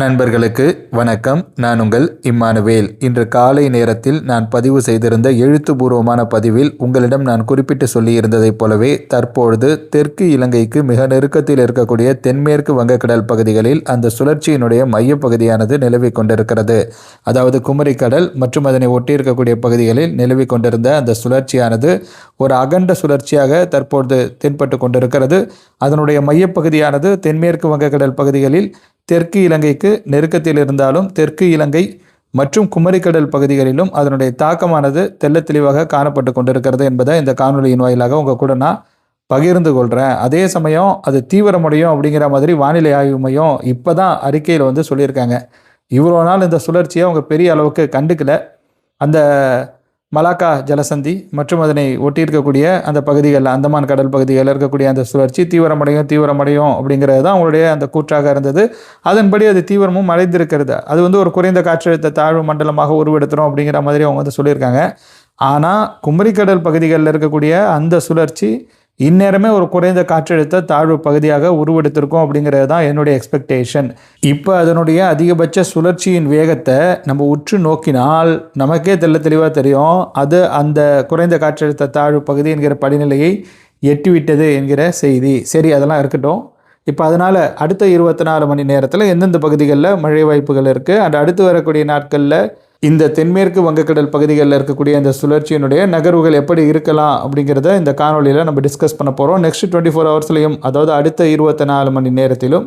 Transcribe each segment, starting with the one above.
நண்பர்களுக்கு வணக்கம். நான் உங்கள் இம்மானுவேல். இன்று காலை நேரத்தில் நான் பதிவு செய்திருந்த எழுத்துப்பூர்வமான பதிவில் உங்களிடம் நான் குறிப்பிட்டு சொல்லியிருந்ததைப் போலவே தற்பொழுது தெற்கு இலங்கைக்கு மிக நெருக்கத்தில் இருக்கக்கூடிய தென்மேற்கு வங்கக்கடல் பகுதிகளில் அந்த சுழற்சியினுடைய மையப்பகுதியானது நிலவி கொண்டிருக்கிறது. அதாவது குமரிக்கடல் மற்றும் அதனை ஒட்டியிருக்கக்கூடிய பகுதிகளில் நிலவி கொண்டிருந்த அந்த சுழற்சியானது ஒரு அகண்ட சுழற்சியாக தற்பொழுது தென்பட்டு கொண்டிருக்கிறது. அதனுடைய மையப்பகுதியானது தென்மேற்கு வங்கக்கடல் பகுதிகளில் தெற்கு இலங்கைக்கு நெருக்கத்தில் இருந்தாலும் தெற்கு இலங்கை மற்றும் குமரிக்கடல் பகுதிகளிலும் அதனுடைய தாக்கமானது தெல்ல தெளிவாக காணப்பட்டு கொண்டிருக்கிறது என்பதை இந்த காணொலியின் வாயிலாக உங்கள் கூட நான் பகிர்ந்து கொள்கிறேன் அதே சமயம் அது தீவிரமடையும் அப்படிங்கிற மாதிரி வானிலை ஆய்வு மையம் இப்போ தான் அறிக்கையில் வந்து சொல்லியிருக்காங்க. இவ்வளோ நாள் இந்த சுழற்சியை அவங்க பெரிய அளவுக்கு கண்டுக்கல. அந்த மலாக்கா ஜலசந்தி மற்றும் அதனை ஒட்டியிருக்கக்கூடிய அந்த பகுதிகளில் அந்தமான் கடல் பகுதிகளில் இருக்கக்கூடிய அந்த சுழற்சி தீவிரமடையும் தீவிரமடையும் அப்படிங்கிறது தான் அவங்களுடைய அந்த கூற்றாக இருந்தது. அதன்படி அது தீவிரமும் அடைந்திருக்கிறது. அது வந்து ஒரு குறைந்த காற்றழுத்த தாழ்வு மண்டலமாக உருவெடுத்துரும் அப்படிங்கிற மாதிரி அவங்க வந்து சொல்லியிருக்காங்க. ஆனால் குமரிக்கடல் பகுதிகளில் இருக்கக்கூடிய அந்த சுழற்சி இந்நேரமே ஒரு குறைந்த காற்றழுத்த தாழ்வு பகுதியாக உருவெடுத்திருக்கும் அப்படிங்கிறது தான் என்னுடைய எக்ஸ்பெக்டேஷன் இப்போ அதனுடைய அதிகபட்ச சுழற்சியின் வேகத்தை நம்ம உற்று நோக்கினால் நமக்கே தெல்ல தெளிவாக தெரியும். அது அந்த குறைந்த காற்றழுத்த தாழ்வு பகுதி என்கிற படிநிலையை எட்டிவிட்டது என்கிற செய்தி. சரி அதெல்லாம் இருக்கட்டும். இப்போ அதனால் அடுத்த இருபத்தி நாலு மணி நேரத்தில் எந்தெந்த பகுதிகளில் மழை வாய்ப்புகள் இருக்குது அண்ட் அடுத்து வரக்கூடிய நாட்களில் இந்த தென்மேற்கு வங்கக்கடல் பகுதிகளில் இருக்கக்கூடிய இந்த சுழற்சியினுடைய நகர்வுகள் எப்படி இருக்கலாம் அப்படிங்கிறத இந்த காணொலியில் நம்ம டிஸ்கஸ் பண்ண போகிறோம் நெக்ஸ்ட் டுவெண்ட்டி ஃபோர் ஹவர்ஸ்லையும் அதாவது அடுத்த இருபத்தி நாலு மணி நேரத்திலும்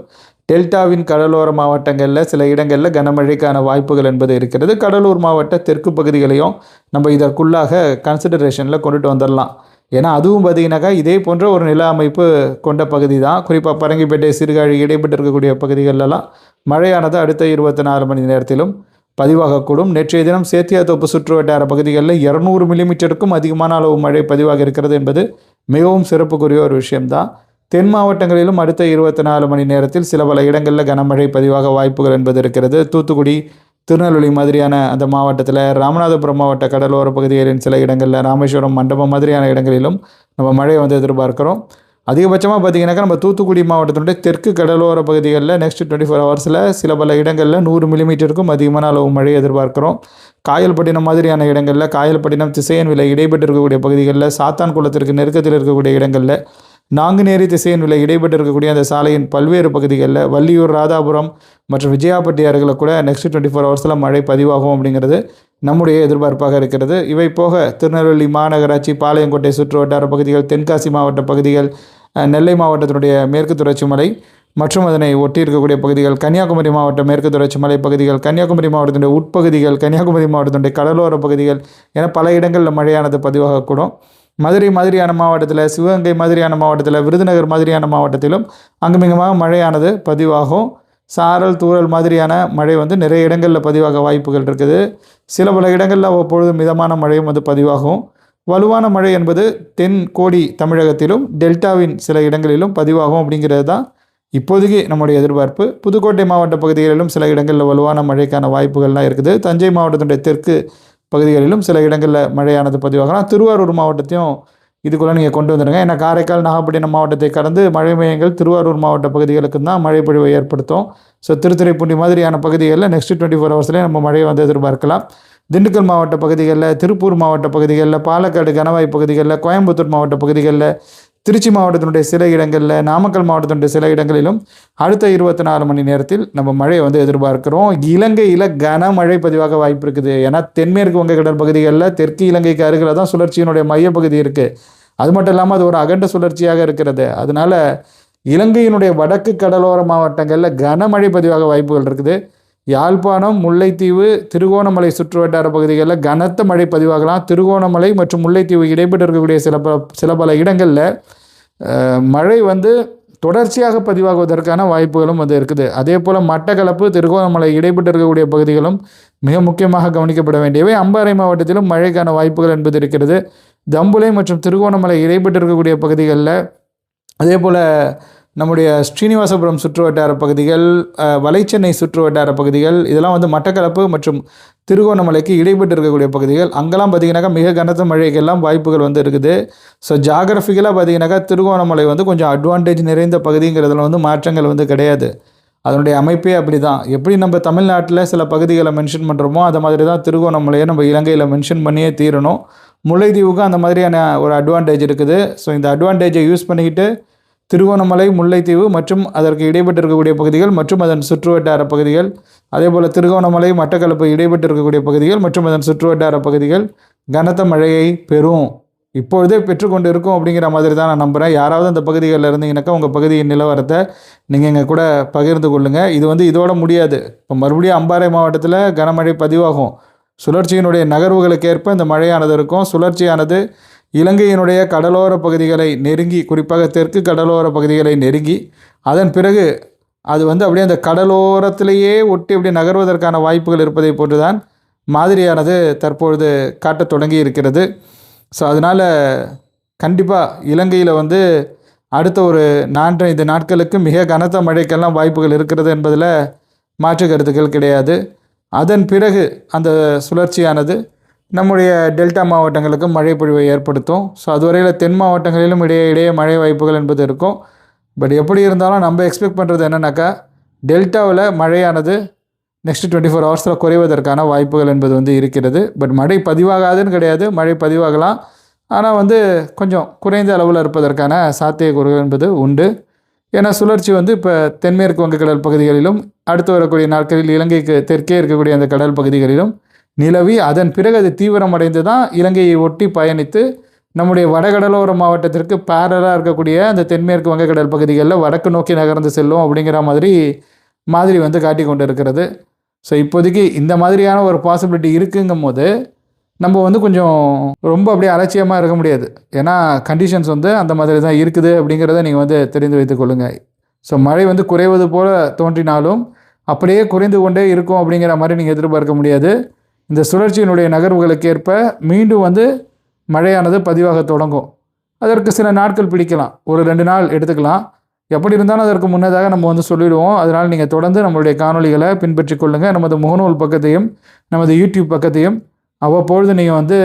டெல்டாவின் கடலோர மாவட்டங்களில் சில இடங்களில் கனமழைக்கான வாய்ப்புகள் என்பது இருக்கிறது. கடலூர் மாவட்ட தெற்கு பகுதிகளையும் நம்ம இதற்குள்ளாக கன்சிடரேஷனில் கொண்டுட்டு வந்துடலாம் ஏன்னா அதுவும் பார்த்தீங்கன்னாக்கா இதே போன்ற ஒரு நில அமைப்பு கொண்ட பகுதி தான் குறிப்பாக பரங்கிப்பேட்டை சிறுகாழி இடைப்பட்டு இருக்கக்கூடிய பகுதிகளெல்லாம் மழையானது அடுத்த இருபத்தி நாலு மணி நேரத்திலும் பதிவாகக்கூடும். நேற்றைய தினம் சேத்தியாத்தோப்பு சுற்று வட்டார பகுதிகளில் இரநூறு மில்லிமீட்டருக்கும் அதிகமான அளவு மழை பதிவாக இருக்கிறது என்பது மிகவும் சிறப்புக்குரிய ஒரு விஷயம்தான். தென் மாவட்டங்களிலும் அடுத்த இருபத்தி நாலு மணி நேரத்தில் சில பல இடங்களில் கனமழை பதிவாக வாய்ப்புகள் என்பது இருக்கிறது. தூத்துக்குடி திருநெல்வேலி மாதிரியான அந்த மாவட்டத்தில் ராமநாதபுரம் மாவட்ட கடலோர பகுதிகளின் சில இடங்களில் ராமேஸ்வரம் மண்டபம் மாதிரியான இடங்களிலும் நம்ம மழை வந்து எதிர்பார்க்கிறோம். அதிகபட்சமாக பார்த்தீங்கன்னாக்கா நம்ம தூத்துக்குடி மாவட்டத்தினுடைய தெற்கு கடலோர பகுதிகளில் நெக்ஸ்ட் டுவெண்ட்டி ஃபோர் ஹவர்ஸில் சில பல இடங்களில் நூறு மில்லிமீட்டருக்கும் அதிகமான அளவு மழை எதிர்பார்க்கிறோம். காயல்பட்டினம் மாதிரியான இடங்களில் காயல்பட்டினம் திசையன் விலை இடைப்பட்டு இருக்கக்கூடிய பகுதிகளில் சாத்தான் குளத்திற்கு நெருக்கத்தில் இருக்கக்கூடிய இடங்களில் நாங்குநேரி திசையன் விலை இடைப்பட்டு இருக்கக்கூடிய அந்த சாலையின் பல்வேறு பகுதிகளில் வள்ளியூர் ராதாபுரம் மற்றும் விஜயாபட்டி அருகில் கூட நெக்ஸ்ட் டுவெண்ட்டி ஃபோர் ஹவர்ஸில் மழை பதிவாகும் அப்படிங்கிறது நம்முடைய எதிர்பார்ப்பாக இருக்கிறது. இவை போக திருநெல்வேலி மாநகராட்சி பாளையங்கோட்டை சுற்று வட்டார பகுதிகள் தென்காசி மாவட்ட பகுதிகள் நெல்லை மாவட்டத்தினுடைய மேற்கு தொடர்ச்சி மலை மற்றும் அதனை ஒட்டி இருக்கக்கூடிய பகுதிகள் கன்னியாகுமரி மாவட்டம் மேற்கு தொடர்ச்சி மலை பகுதிகள் கன்னியாகுமரி மாவட்டத்தினுடைய உட்பகுதிகள் கன்னியாகுமரி மாவட்டத்தினுடைய கடலோர பகுதிகள் என பல இடங்களில் மழையானது பதிவாகக்கூடும் மதுரை மாதிரியான மாவட்டத்தில் சிவகங்கை மாதிரியான மாவட்டத்தில் விருதுநகர் மாதிரியான மாவட்டத்திலும் அங்குமிங்குமாக மழையானது பதிவாகும். சாரல் தூறல் மாதிரியான மழை வந்து நிறைய இடங்களில் பதிவாக வாய்ப்புகள் இருக்குது. சில பல இடங்களில் அவ்வப்பொழுது மிதமான மழையும் வந்து பதிவாகும். வலுவான மழை என்பது தென் கோடி தமிழகத்திலும் டெல்டாவின் சில இடங்களிலும் பதிவாகும் அப்படிங்கிறது தான் இப்போதைக்கு நம்முடைய எதிர்பார்ப்பு. புதுக்கோட்டை மாவட்ட பகுதிகளிலும் சில இடங்களில் வலுவான மழைக்கான வாய்ப்புகள்லாம் இருக்குது. தஞ்சை மாவட்டத்தினுடைய தெற்கு பகுதிகளிலும் சில இடங்களில் மழையானது பதிவாகலாம். திருவாரூர் மாவட்டத்தையும் இதுக்குள்ளே நீங்கள் கொண்டு வந்துடுங்க ஏன்னா காரைக்கால் நாகப்பட்டினம் மாவட்டத்தை கடந்து மழை மையங்கள் திருவாரூர் மாவட்ட பகுதிகளுக்கு தான் மழை பொழிவை ஏற்படுத்தும். ஸோ திருத்துறைப்பூண்டி மாதிரியான பகுதிகளில் நெக்ஸ்ட் டுவெண்ட்டி ஃபோர் ஹவர்ஸ்லேயே நம்ம மழையை வந்து எதிர்பார்க்கலாம். திண்டுக்கல் மாவட்ட பகுதிகளில் திருப்பூர் மாவட்ட பகுதிகளில் பாலக்காடு கணவாய் பகுதிகளில் கோயம்புத்தூர் மாவட்ட பகுதிகளில் திருச்சி மாவட்டத்தினுடைய சில இடங்களில் நாமக்கல் மாவட்டத்தினுடைய சில இடங்களிலும் அடுத்த இருபத்தி நாலு மணி நேரத்தில் நம்ம மழையை வந்து எதிர்பார்க்கிறோம். இலங்கையில் கனமழை பதிவாக வாய்ப்பு இருக்குது. ஏன்னா தென்மேற்கு வங்கக்கடல் பகுதிகளில் தெற்கு இலங்கைக்கு அருகில் தான் சுழற்சியினுடைய மையப்பகுதி இருக்குது அது மட்டும் இல்லாமல் அது ஒரு அகண்ட சுழற்சியாக இருக்கிறது. அதனால் இலங்கையினுடைய வடக்கு கடலோர மாவட்டங்களில் கனமழை பதிவாக வாய்ப்புகள் இருக்குது. யாழ்ப்பாணம் முல்லைத்தீவு திருகோணமலை சுற்றுவட்டார பகுதிகளில் கனத்த மழை பதிவாகலாம். திருகோணமலை மற்றும் முல்லைத்தீவு இடைப்பட்டு இருக்கக்கூடிய சில பல சில பல இடங்களில் மழை வந்து தொடர்ச்சியாக பதிவாகுவதற்கான வாய்ப்புகளும் வந்து இருக்குது. அதே போல் மட்டக்களப்பு திருகோணமலை இடைப்பட்டு இருக்கக்கூடிய பகுதிகளும் மிக முக்கியமாக கவனிக்கப்பட வேண்டியவை. அம்பாறை மாவட்டத்திலும் மழைக்கான வாய்ப்புகள் என்பது இருக்கிறது. தம்புலை மற்றும் திருகோணமலை இடைப்பட்டு இருக்கக்கூடிய பகுதிகளில் அதே போல் நம்முடைய ஸ்ரீனிவாசபுரம் சுற்று வட்டார பகுதிகள் வலைச்சென்னை சுற்று வட்டார பகுதிகள் இதெல்லாம் வந்து மட்டக்களப்பு மற்றும் திருகோணமலைக்கு இடைப்பட்டு இருக்கக்கூடிய பகுதிகள். அங்கெல்லாம் பார்த்தீங்கன்னாக்கா மிக கனத்த மழைக்கெல்லாம் வாய்ப்புகள் வந்து இருக்குது. ஸோ ஜாகிரபிக்கலாக பார்த்தீங்கன்னாக்கா திருகோணமலை வந்து கொஞ்சம் அட்வான்டேஜ் நிறைந்த பகுதிங்கிறதுல வந்து மாற்றங்கள் வந்து கிடையாது. அதனுடைய அமைப்பே அப்படி தான் எப்படி நம்ம தமிழ்நாட்டில் சில பகுதிகளை மென்ஷன் பண்ணுறோமோ அது மாதிரி தான் திருகோணமலையை நம்ம இலங்கையில் மென்ஷன் பண்ணியே தீரணும். முல்லைத்தீவுக்கும் அந்த மாதிரியான ஒரு அட்வான்டேஜ் இருக்குது. ஸோ இந்த அட்வான்டேஜை யூஸ் பண்ணிக்கிட்டு திருகோணமலை முல்லைத்தீவு மற்றும் அதற்கு இடைப்பட்டு இருக்கக்கூடிய பகுதிகள் மற்றும் அதன் சுற்றுவட்டார பகுதிகள். அதே போல் திருகோணமலை மட்டக்களப்பு இடைப்பட்டு இருக்கக்கூடிய பகுதிகள் மற்றும் அதன் சுற்றுவட்டார பகுதிகள். கனத்த மழையை பெறும். இப்பொழுதே பெற்றுக்கொண்டு இருக்கும் அப்படிங்கிற மாதிரி தான் நான் நம்புகிறேன் யாராவது அந்த பகுதிகளில் இருந்தீங்கன்னாக்கா உங்கள் பகுதியின் நிலவரத்தை நீங்கள் எங்கள் கூட பகிர்ந்து கொள்ளுங்கள் இது வந்து இதோட முடியாது. இப்போ மறுபடியும் அம்பாறை மாவட்டத்தில் கனமழை பதிவாகும். சுழற்சியினுடைய நகர்வுகளுக்கு ஏற்ப இந்த மழையானது இருக்கும். சுழற்சியானது இலங்கையினுடைய கடலோர பகுதிகளை நெருங்கி குறிப்பாக தெற்கு கடலோர பகுதிகளை நெருங்கி அதன் பிறகு அது வந்து அப்படியே அந்த கடலோரத்திலேயே ஒட்டி அப்படியே நகர்வதற்கான வாய்ப்புகள் இருப்பதை போன்றுதான் மாதிரியானது தற்பொழுது காட்டத் தொடங்கி இருக்கிறது. ஸோ அதனால் கண்டிப்பாக இலங்கையில் வந்து அடுத்த ஒரு நான்கைந்து நாட்களுக்கு மிக கனத்த மழைக்கெல்லாம் வாய்ப்புகள் இருக்கிறது என்பதில் மாற்று கருத்துக்கள் கிடையாது. அதன் பிறகு அந்த சுழற்சியானது நம்முடைய டெல்டா மாவட்டங்களுக்கு மழை பொழிவை ஏற்படுத்தும். ஸோ அதுவரையில் தென் மாவட்டங்களிலும் இடையே இடையே மழை வாய்ப்புகள் என்பது இருக்கும். பட் எப்படி இருந்தாலும் நம்ம எக்ஸ்பெக்ட் பண்ணுறது என்னென்னாக்கா டெல்டாவில் மழையானது நெக்ஸ்ட் டுவெண்ட்டி ஃபோர் ஹவர்ஸில் குறைவதற்கான வாய்ப்புகள் என்பது வந்து இருக்கிறது. பட் மழை பதிவாகாதுன்னு கிடையாது. மழை பதிவாகலாம். ஆனால் வந்து கொஞ்சம் குறைந்த அளவில் இருப்பதற்கான சாத்தியக்கூறுகள் என்பது உண்டு. ஏன்னா சுழற்சி வந்து இப்போ தென்மேற்கு வங்கக்கடல் பகுதிகளிலும் அடுத்து வரக்கூடிய நாட்களில் இலங்கைக்கு தெற்கே இருக்கக்கூடிய அந்த கடல் பகுதிகளிலும் நிலவி அதன் பிறகு அது தீவிரமடைந்து தான் இலங்கையை ஒட்டி பயணித்து நம்முடைய வடகடலோர மாவட்டத்திற்கு பேரலாக இருக்கக்கூடிய அந்த தென்மேற்கு வங்கக்கடல் பகுதிகளில் வடக்கு நோக்கி நகர்ந்து செல்லும் அப்படிங்கிற மாதிரி மாதிரி வந்து காட்டி கொண்டு இருக்கிறது ஸோ இப்போதைக்கு இந்த மாதிரியான ஒரு பாசிபிலிட்டி இருக்குங்கும் போது நம்ம வந்து கொஞ்சம் ரொம்ப அப்படியே அலட்சியமாக இருக்க முடியாது. ஏன்னா கண்டிஷன்ஸ் வந்து அந்த மாதிரி தான் இருக்குது அப்படிங்கிறத நீங்கள் வந்து தெரிந்து வைத்துக் கொள்ளுங்கள் ஸோ மழை வந்து குறைவது போல தோன்றினாலும் அப்படியே குறைந்து கொண்டே இருக்கும் அப்படிங்கிற மாதிரி நீங்கள் எதிர்பார்க்க முடியாது. இந்த சுழற்சியினுடைய நகர்வுகளுக்கு ஏற்ப மீண்டும் வந்து மழையானது பதிவாக தொடங்கும். அதற்கு சில நாட்கள் பிடிக்கலாம். ஒரு ரெண்டு நாள் எடுத்துக்கலாம். எப்படி இருந்தாலும் அதற்கு முன்னதாக நம்ம வந்து சொல்லிடுவோம். அதனால் நீங்கள் தொடர்ந்து நம்மளுடைய காணொளிகளை பின்பற்றி கொள்ளுங்கள் நமது முகநூல் பக்கத்தையும் நமது யூடியூப் பக்கத்தையும் அவ்வப்பொழுது நீங்கள் வந்து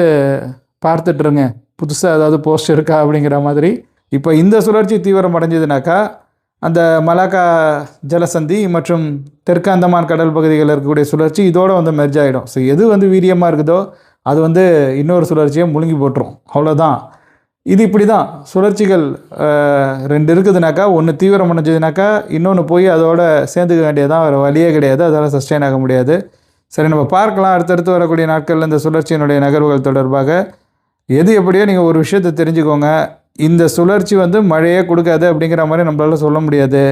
பார்த்துட்ருங்க புதுசாக ஏதாவது போஸ்ட் இருக்கா அப்படிங்கிற மாதிரி. இப்போ இந்த சுழற்சி தீவிரம் அடைஞ்சதுனாக்கா அந்த மலாக்கா ஜலசந்தி மற்றும் தெற்கு அந்தமான் கடல் பகுதிகளில் இருக்கக்கூடிய சுழற்சி இதோடு வந்து மெர்ஜ் ஆகிடும் ஸோ எது வந்து வீரியமாக இருக்குதோ அது வந்து இன்னொரு சுழற்சியை முழுங்கி போட்டுரும். அவ்வளோதான் இது இப்படி தான் சுழற்சிகள் ரெண்டு இருக்குதுனாக்கா ஒன்று தீவிரம் அடைஞ்சதுனாக்கா இன்னொன்று போய் அதோட சேர்ந்துக்க வேண்டியதான் வேறு வழியே கிடையாது. அதால் சஸ்டெயின் ஆக முடியாது. சரி நம்ம பார்க்கலாம். அடுத்தடுத்து வரக்கூடிய நாட்களில் இந்த சுழற்சியினுடைய நகர்வுகள் தொடர்பாக. எது எப்படியோ நீங்கள் ஒரு விஷயத்தை தெரிஞ்சுக்கோங்க. இந்த சுழற்சி வந்து மழையே கொடுக்காது அப்படிங்கிற மாதிரி நம்மளால சொல்ல முடியாது.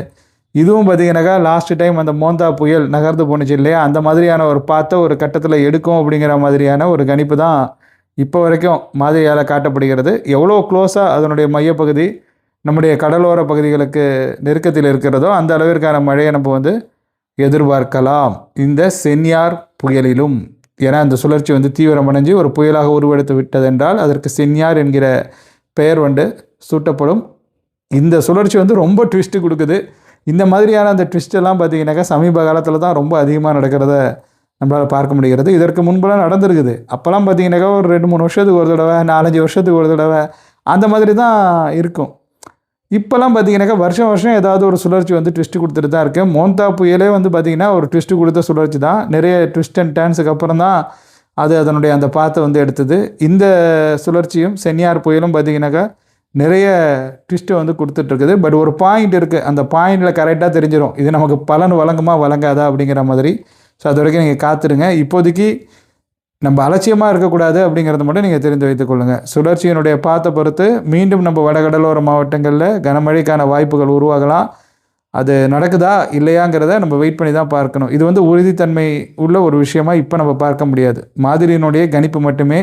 இதுவும் பார்த்தீங்கன்னாக்கா லாஸ்ட் டைம் அந்த மோந்தா புயல் நகர்ந்து போணுச்சு இல்லையா? அந்த மாதிரியான ஒரு பார்த்த ஒரு கட்டத்தில் எடுக்கும் அப்படிங்கிற மாதிரியான ஒரு கணிப்பு தான் இப்போ வரைக்கும் மாதிரியால் காட்டப்படுகிறது. எவ்வளோ க்ளோஸாக அதனுடைய மையப்பகுதி நம்முடைய கடலோர பகுதிகளுக்கு நெருக்கத்தில் இருக்கிறதோ அந்த அளவிற்கான மழையை நம்ம வந்து எதிர்பார்க்கலாம். இந்த சென்னியார் புயலிலும் ஏன்னா அந்த சுழற்சி வந்து தீவிரமடைஞ்சு ஒரு புயலாக உருவெடுத்து விட்டதென்றால் அதற்கு சென்னியார் என்கிற பெயர் வந்து சூட்டப்படும். இந்த சுழற்சி வந்து ரொம்ப ட்விஸ்ட்டு கொடுக்குது. இந்த மாதிரியான அந்த ட்விஸ்டெல்லாம் பார்த்தீங்கன்னாக்கா சமீப காலத்தில் தான் ரொம்ப அதிகமாக நடக்கிறத நம்மளால் பார்க்க முடிகிறது. இதற்கு முன்பெல்லாம் நடந்திருக்குது. அப்போல்லாம் பார்த்தீங்கன்னாக்கா ஒரு ரெண்டு மூணு வருஷத்துக்கு ஒரு தடவை நாலஞ்சு வருஷத்துக்கு ஒரு தடவை அந்த மாதிரி தான் இருக்கும். இப்போல்லாம் பார்த்தீங்கன்னாக்கா வருஷம் வருஷம் ஏதாவது ஒரு சுழற்சி வந்து ட்விஸ்ட்டு கொடுத்துட்டு தான் இருக்குது மோந்தா புயலே வந்து பார்த்தீங்கன்னா ஒரு ட்விஸ்ட்டு கொடுத்த சுழற்சி தான். நிறைய ட்விஸ்ட் அண்ட் டேன்ஸுக்கு அப்புறம் தான் அது அதனுடைய அந்த பாத்தை வந்து எடுத்தது. இந்த சுழற்சியும் சென்னியார் புயலும் பார்த்தீங்கன்னாக்கா நிறைய ட்விஸ்ட்டை வந்து கொடுத்துட்ருக்குது. பட் ஒரு பாயிண்ட் இருக்குது அந்த பாயிண்டில் கரெக்டாக தெரிஞ்சிடும் இது நமக்கு பலன் வழங்குமா வழங்காதா அப்படிங்கிற மாதிரி. ஸோ அது வரைக்கும் நீங்கள் காத்துருங்க. இப்போதைக்கு நம்ம அலட்சியமாக இருக்கக்கூடாது அப்படிங்கிறத மட்டும் நீங்கள் தெரிந்து வைத்துக்கொள்ளுங்கள் சுழற்சியினுடைய பாத்தை பொறுத்து மீண்டும் நம்ம வடகடலோர மாவட்டங்களில் கனமழைக்கான வாய்ப்புகள் உருவாகலாம். அது நடக்குதா இல்லையாங்கிறத நம்ம வெயிட் பண்ணி தான் பார்க்கணும். இது வந்து உறுதித்தன்மை உள்ள ஒரு விஷயமா இப்போ நம்ம பார்க்க முடியாது. மாதிரியினுடைய கணிப்பு மட்டுமே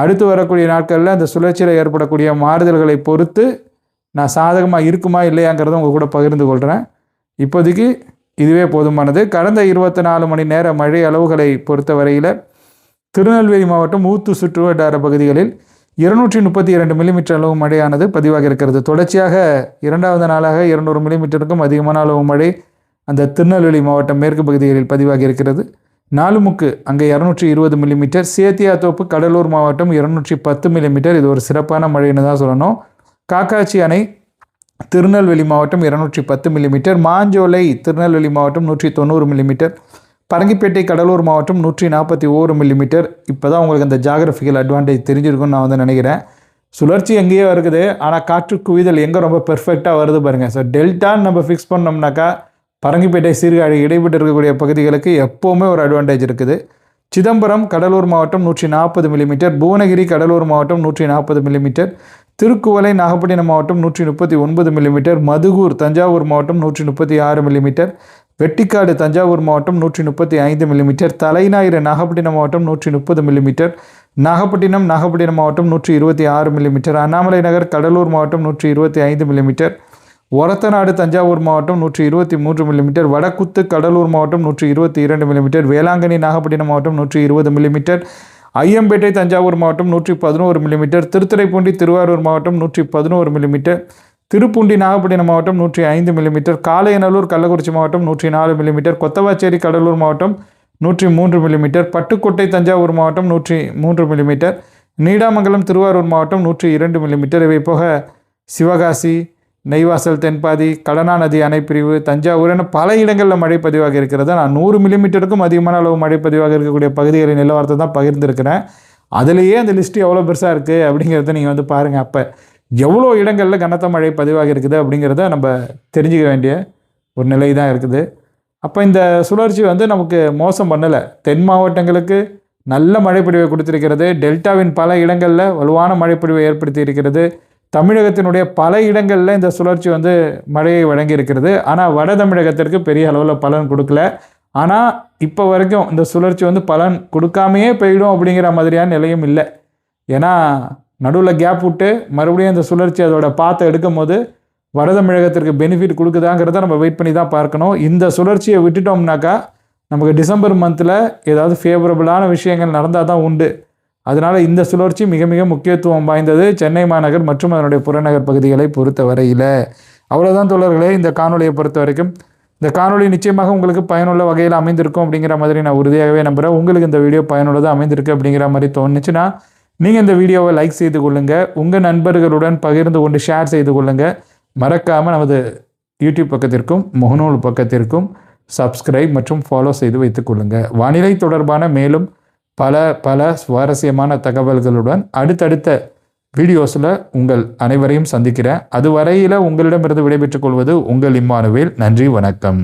அடுத்து வரக்கூடிய நாட்களில் அந்த சுழற்சியில் ஏற்படக்கூடிய மாறுதல்களை பொறுத்து நான் சாதகமாக இருக்குமா இல்லையாங்கிறத உங்கள் கூட பகிர்ந்து கொள்கிறேன் இப்போதைக்கு இதுவே போதுமானது. கடந்த இருபத்தி நாலு மணி நேர மழை அளவுகளை பொறுத்த வரையில் திருநெல்வேலி மாவட்டம் ஊத்து சுற்றுவட்டார பகுதிகளில் இருநூற்றி முப்பத்தி இரண்டு மில்லிமீட்டர் அளவு மழையானது பதிவாக இருக்கிறது. தொடர்ச்சியாக இரண்டாவது நாளாக இருநூறு மில்லிமீட்டருக்கும் அதிகமான அளவு மழை அந்த திருநெல்வேலி மாவட்டம் மேற்கு பகுதிகளில் பதிவாகி இருக்கிறது. நாலுமுக்கு அங்கே இரநூற்றி இருபது மில்லிமீட்டர் சேத்தியாத்தோப்பு கடலூர் மாவட்டம் இருநூற்றி பத்து மில்லிமீட்டர் இது ஒரு சிறப்பான மழைன்னு தான் சொல்லணும். காக்காட்சி அணை திருநெல்வேலி மாவட்டம் இருநூற்றி பத்து மில்லிமீட்டர் மாஞ்சோலை திருநெல்வேலி மாவட்டம் நூற்றி தொண்ணூறு மில்லிமீட்டர் பரங்கிப்பேட்டை கடலூர் மாவட்டம் நூற்றி நாற்பத்தி ஓரு மில்லிமீட்டர் இப்போ தான் உங்களுக்கு அந்த ஜாகிரபிக்கல் அட்வான்டேஜ் தெரிஞ்சிருக்கும்னு நான் வந்து நினைக்கிறேன். சுழற்சி எங்கேயோ இருக்குது ஆனால் காற்று குவிதல் எங்கே ரொம்ப பெர்ஃபெக்டாக வருது பாருங்கள் ஸோ டெல்டான்னு நம்ம ஃபிக்ஸ் பண்ணோம்னாக்கா பரங்கிப்பேட்டை சீர்காழி இடைப்பட்டு இருக்கக்கூடிய பகுதிகளுக்கு எப்போவுமே ஒரு அட்வான்டேஜ் இருக்குது. சிதம்பரம் கடலூர் மாவட்டம் நூற்றி நாற்பது மில்லிமீட்டர் புவனகிரி கடலூர் மாவட்டம் நூற்றி நாற்பது மில்லிமீட்டர் திருக்குவளை நாகப்பட்டினம் மாவட்டம் நூற்றி முப்பத்தி ஒன்பது மில்லிமீட்டர் மதுகூர் தஞ்சாவூர் மாவட்டம் நூற்றி முப்பத்தி ஆறு மில்லிமீட்டர் வெட்டிக்காடு தஞ்சாவூர் மாவட்டம் நூற்றி முப்பத்தி ஐந்து மில்லிமீட்டர் தலைஞாயிறு நாகப்பட்டினம் மாவட்டம் நூற்றி முப்பது மில்லிமீட்டர் நாகப்பட்டினம் நாகப்பட்டினம் மாவட்டம் நூற்றி இருபத்தி ஆறு மில்லிமீட்டர் அண்ணாமலை நகர் கடலூர் மாவட்டம் நூற்றி இருபத்தி ஐந்து மில்லிமீட்டர் ஒரத்தநாடு தஞ்சாவூர் மாவட்டம் நூற்றி இருபத்தி மூன்று மில்லிமீட்டர் வடக்குத்து கடலூர் மாவட்டம் நூற்றி இருபத்தி இரண்டு மில்லிமீட்டர் வேளாங்கண்ணி நாகப்பட்டினம் மாவட்டம் நூற்றி இருபது மில்லிமீட்டர் ஐயம்பேட்டை தஞ்சாவூர் மாவட்டம் நூற்றி பதினோரு மில்லிமீட்டர் திருத்துறைப்பூண்டி திருவாரூர் மாவட்டம் நூற்றி பதினோரு மில்லிமீட்டர் திருப்பூண்டி நாகப்பட்டினம் மாவட்டம் நூற்றி ஐந்து மில்லிமீட்டர் காளையநல்லூர் கள்ளக்குறிச்சி மாவட்டம் நூற்றி நாலு மில்லிமீட்டர் கொத்தவாச்சேரி கடலூர் மாவட்டம் நூற்றி மூன்று மில்லிமீட்டர் பட்டுக்கோட்டை தஞ்சாவூர் மாவட்டம் நூற்றி மூன்று மில்லிமீட்டர் நீடாமங்கலம் திருவாரூர் மாவட்டம் நூற்றி இரண்டு மில்லிமீட்டர் இவை போக சிவகாசி நெய்வாசல் தென்பாதி கடனா நதி அணைப்பிரிவு தஞ்சாவூர் என பல இடங்களில் மழை பதிவாக இருக்கிறது. நான் நூறு மில்லிமீட்டருக்கும் அதிகமான அளவு மழை பதிவாக இருக்கக்கூடிய பகுதிகளின் நிலவரத்தை தான் பகிர்ந்திருக்கிறேன். அதுலேயே அந்த லிஸ்ட்டு எவ்வளோ பெருசாக இருக்குது அப்படிங்கிறத நீங்கள் வந்து பாருங்கள் அப்போ. எவ்வளோ இடங்களில் கனத்த மழை பதிவாக இருக்குது அப்படிங்கிறத நம்ம தெரிஞ்சுக்க வேண்டிய ஒரு நிலை தான் இருக்குது. அப்போ இந்த சுழற்சி வந்து நமக்கு மோசம் பண்ணலை. தென் மாவட்டங்களுக்கு நல்ல மழைப்பொழிவை கொடுத்திருக்கிறது. டெல்டாவின் பல இடங்களில் வலுவான மழைப்பொழிவை ஏற்படுத்தி இருக்கிறது. தமிழகத்தினுடைய பல இடங்களில் இந்த சுழற்சி வந்து மழையை வழங்கி இருக்கிறது. ஆனால் வட தமிழகத்திற்கு பெரிய அளவில் பலன் கொடுக்கல. ஆனால் இப்போ வரைக்கும் இந்த சுழற்சி வந்து பலன் கொடுக்காமையே போயிடும் அப்படிங்கிற மாதிரியான நிலையும் இல்லை. ஏன்னா நடுவில் கேப் விட்டு மறுபடியும் இந்த சுழற்சி அதோட பாத்தை எடுக்கும் போது வடதமிழகத்திற்கு பெனிஃபிட் கொடுக்குதாங்கிறத நம்ம வெயிட் பண்ணி தான் பார்க்கணும். இந்த சுழற்சியை விட்டுட்டோம்னாக்கா நமக்கு டிசம்பர் மந்தில் ஏதாவது ஃபேவரபுளான விஷயங்கள் நடந்தால் தான் உண்டு. அதனால் இந்த சுழற்சி மிக மிக முக்கியத்துவம் வாய்ந்தது சென்னை மாநகர் மற்றும் அதனுடைய புறநகர் பகுதிகளை பொறுத்த வரையில் அவ்வளோதான் தோழர்களே இந்த காணொலியை பொறுத்த வரைக்கும். இந்த காணொலி நிச்சயமாக உங்களுக்கு பயனுள்ள வகையில் அமைந்திருக்கும் அப்படிங்கிற மாதிரி நான் உறுதியாகவே நம்புகிறேன் உங்களுக்கு இந்த வீடியோ பயனுள்ளதாக அமைந்திருக்கு அப்படிங்கிற மாதிரி தோணுச்சுன்னா நீங்கள் இந்த வீடியோவை லைக் செய்து கொள்ளுங்கள் உங்கள் நண்பர்களுடன் பகிர்ந்து கொண்டு ஷேர் செய்து கொள்ளுங்கள் மறக்காமல் நமது யூடியூப் பக்கத்திற்கும் முகநூல் பக்கத்திற்கும் சப்ஸ்கிரைப் மற்றும் ஃபாலோ செய்து வைத்துக் கொள்ளுங்கள் வானிலை தொடர்பான மேலும் பல பல சுவாரஸ்யமான தகவல்களுடன் அடுத்தடுத்த வீடியோஸில் உங்கள் அனைவரையும் சந்திக்கிறேன். அதுவரையில் உங்களிடமிருந்து விடைபெற்றுக் கொள்வது உங்கள் இம்மானுவேல். நன்றி வணக்கம்.